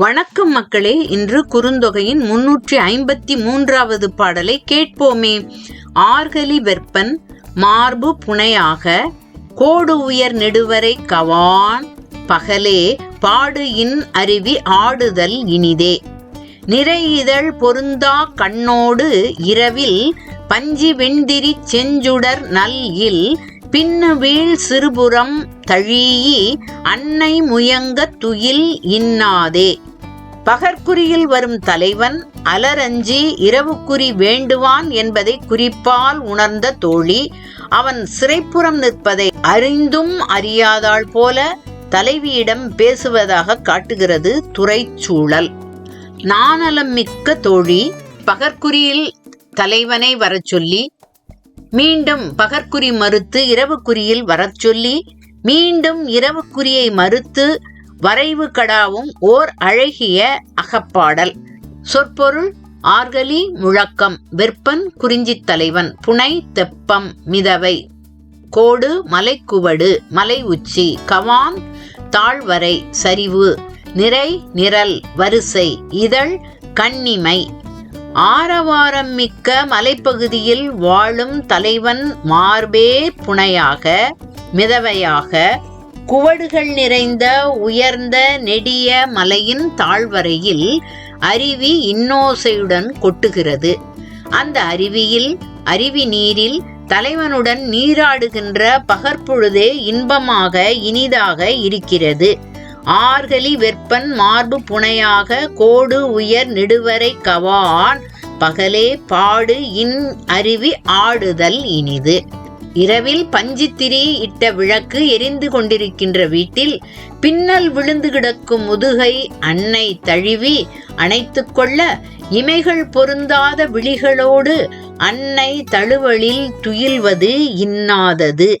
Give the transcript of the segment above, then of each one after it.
வணக்கம் மக்களே இன்று குறுந்தொகையின் முன்னூற்றி ஐம்பத்தி மூன்றாவது பாடலை கேட்போமே. ஆர்கலி வெப்பன் மார்பு புனையாக கோடு உயர் நெடுவரை கவான் பகலே பாடு இன் அருவி ஆடுதல் இனிதே. நிறை இதழ் பொருந்தா கண்ணோடு இரவில் பஞ்சி வெண்திரி செஞ்சுடர் நல் இல் பின்னு வீழ் சிறுபுறம் தழீயி அன்னை முயங்க துயில் இன்னாதே. பகற்குறியில் வரும் தலைவன் அலரஞ்சி இரவுக்குறி வேண்டுவான் என்பதை குறிப்பால் உணர்ந்த தோழி அவன் சிறைப்புறம் நிற்பதை அறிந்தும் அறியாதாள் போல தலைவியிடம் பேசுவதாக காட்டுகிறது துறைச்சூழல் நாணலம் மிக்க தோழி பகற்குறியில் தலைவனை வரச் சொல்லி மீண்டும் பகற்குறி மறுத்து இரவுக்குறியில் வரச் சொல்லி மீண்டும் இரவுக்குறியை மறுத்து வரைவு கடாவும் ஓர் அழகிய அகப்பாடல். சொற்பொருள் ஆர்கலி முழக்கம் வெப்பன் குறிஞ்சித் தலைவன் புனை தெப்பம் மிதவை. கோடு மலைக்குவடு மலை உச்சி கவான் தாழ்வரை சரிவு. நிறை நிரல் வரிசை இதழ் கண்ணிமை. ஆரவாரம் மிக்க மலைப்பகுதியில் வாழும் தலைவன் மார்பே புனையாக மிதவையாக குவடுகள் நிறைந்த உயர்ந்த நெடிய மலையின் தாழ்வரையில் அருவி இன்னோசையுடன் கொட்டுகிறது. அந்த அருவியில் அருவி நீரில் தலைவனுடன் நீராடுகின்ற பகற்பொழுதே இன்பமாக இனிதாக இருக்கிறது. ஆர்கலி வெப்பன் மார்பு புனையாக கோடு உயர் நெடுவரை கவான் பகலே பாடு இன் அருவி ஆடுதல் இனிது. இரவில் பஞ்சித்திரி இட்ட விளக்கு எரிந்து கொண்டிருக்கின்ற வீட்டில் பின்னல் விழுந்து கிடக்கும் முதுகை அன்னை தழுவி அணைத்து கொள்ள இமைகள் பொருந்தாத விழிகளோடு அன்னை தழுவலில் துயில்வது இன்னாதது.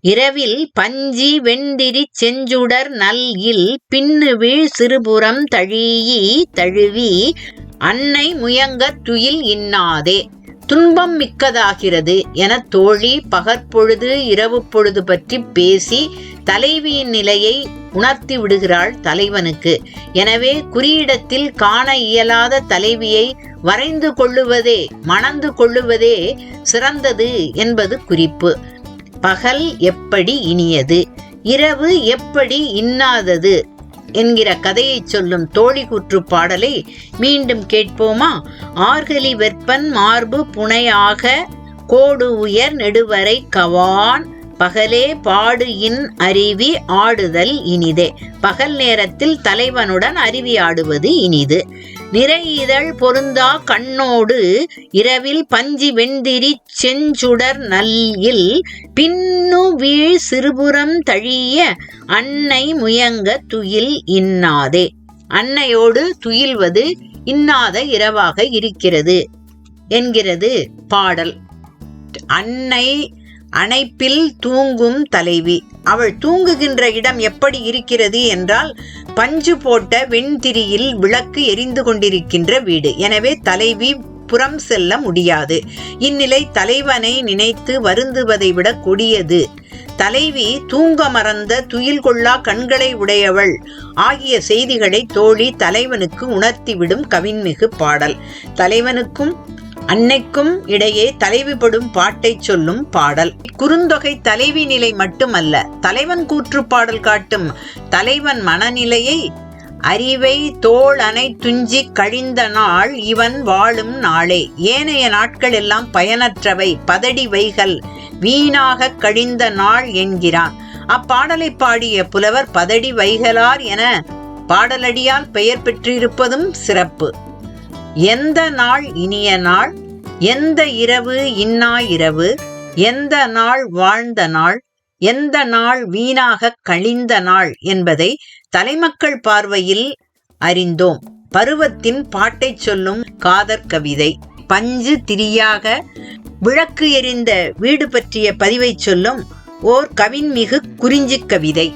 இரவில் பஞ்சி வெண்டிரி செஞ்சுடர் நல் இல் பின்னு வீழ் சிறுபுறம் தழீயி தழுவி அன்னை முயங்க துயில் இன்னாதே. துன்பம் மிக்கதாகிறது என தோழி பகற்பொழுது இரவு பொழுது பற்றி பேசி தலைவியின் நிலையை உணர்த்தி விடுகிறாள் தலைவனுக்கு. எனவே குறியிடத்தில் காண இயலாத தலைவியை வரைந்து கொள்ளுவதே மணந்து கொள்ளுவதே சிறந்தது என்பது குறிப்பு. பகல் எப்படி இனியது? இரவு எப்படி இன்னாதது? என்கிற கதையை சொல்லும் தோழி கூற்று பாடலை மீண்டும் கேட்போமா? ஆர்கலி வெப்பன் மார்பு புனையாக கோடு உயர் நெடுவரை கவான் பகலே பாடு இன் அருவி ஆடுதல் இனிதே. பகல் நேரத்தில் தலைவனுடன் அருவி ஆடுவது இனிது. நிறையிதழ் இதழ் பொருந்தா கண்ணோடு இரவில் பஞ்சி வெண்திரி செஞ்சுடர் நல்லில் பின்னு வீழ் சிறுபுறம் தழிய அன்னை முயங்க துயில் இன்னாதே. அன்னையோடு துயில்வது இன்னாத இரவாக இருக்கிறது என்கிறது பாடல். அன்னை அணைப்பில் தூங்கும் தலைவி. அவள் தூங்குகின்ற இடம் எப்படி இருக்கிறது என்றால் பஞ்சு போட்ட வெண்திரியில் விளக்கு எரிந்து கொண்டிருக்கின்ற வீடு. எனவே தலைவி புறம் செல்ல முடியாது. இந்நிலை தலைவனை நினைத்து வருந்துவதை விட கொடியது. தலைவி தூங்க மறந்த துயில் கொள்ளா கண்களை உடையவள். ஆகிய செய்திகளை தோழி தலைவனுக்கு உணர்த்திவிடும் கவின்மிகு பாடல். தலைவனுக்கும் அன்னைக்கும் இடையே தலைவிப்படும் பாட்டை சொல்லும் பாடல். குறுந்தொகை தலைவி நிலை மட்டுமல்ல தலைவன் கூற்று பாடல் காட்டும் தலைவன் மனநிலையை அறிவை தோள் அணை துஞ்சி கழிந்த நாள் இவன் வாழும் நாளே. ஏனைய நாட்கள் எல்லாம் பயனற்றவை பதடி வைகள் வீணாக கழிந்த நாள் என்கிறான். அப்பாடலை பாடிய புலவர் பதடி வைகலார் என பாடலடியால் பெயர் பெற்றிருப்பதும் சிறப்பு. எந்த நாள் இனிய நாள்? எந்த இரவு இன்னா இரவு? எந்த நாள் வாழ்ந்த நாள்? எந்த நாள் வீணாக கழிந்த நாள்? என்பதை தலைமக்கள் பார்வையில் அறிந்தோம். பருவத்தின் பாட்டை சொல்லும் காதற் கவிதை. பஞ்சு திரியாக விளக்கு எரிந்த வீடு பற்றிய பதிவை சொல்லும் ஓர் கவின்மிகு குறிஞ்சி கவிதை.